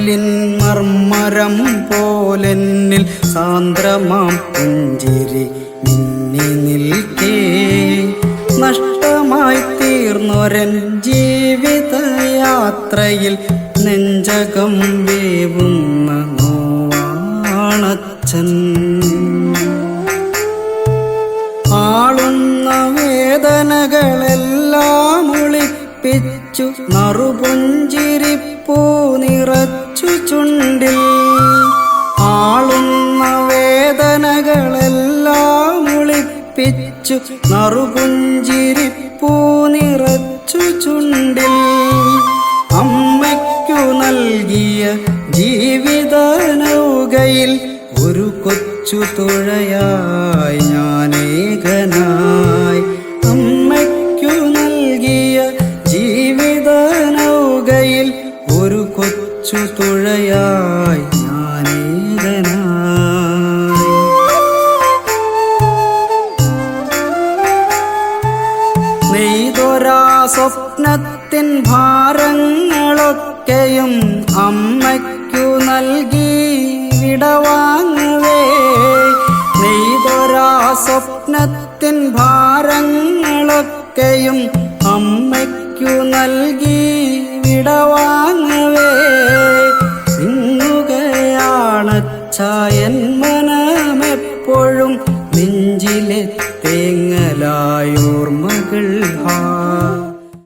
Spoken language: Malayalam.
കടലിൻ മർമരം പോലെന്നിൽ സാന്ദ്രമാം പുഞ്ചിരി മിന്നി നിൽക്കേ. നഷ്ടമായി തീർന്നൊരൻ ജീവിതയാത്രയിൽ നെഞ്ചകം വേവുന്ന നോവാണച്ചൻ. ആളുന്ന വേദനകളെല്ലാം ഒളിപ്പിച്ചു നറുപുഞ്ചിരിപ്പൂ നിറച്ചു ചുണ്ടിൽ ആളുന്ന വേദനകളെല്ലാം ഒളിപ്പിച്ചു നറുപുഞ്ചിരിപ്പൂ നിറച്ചു ചുണ്ടിൽ അമ്മയ്ക്കു നൽകിയ ജീവിത നൗകയിൽ ഒരു കൊച്ചു തുഴയായി ഞാനേകനായി. കൊച്ചു തുഴയായി സ്വപ്നത്തിൻ ഭാരങ്ങളൊക്കെയും അമ്മയ്ക്കു നൽകി വിടവാങ്ങുവേ. നെയ്തൊരാ സ്വപ്നത്തിൻ ഭാരങ്ങളൊക്കെയും അമ്മയ്ക്കു നൽകി ചായൻ മനമെപ്പോഴും നെഞ്ചിലെ തേങ്ങലായോർമകൾ ഹാ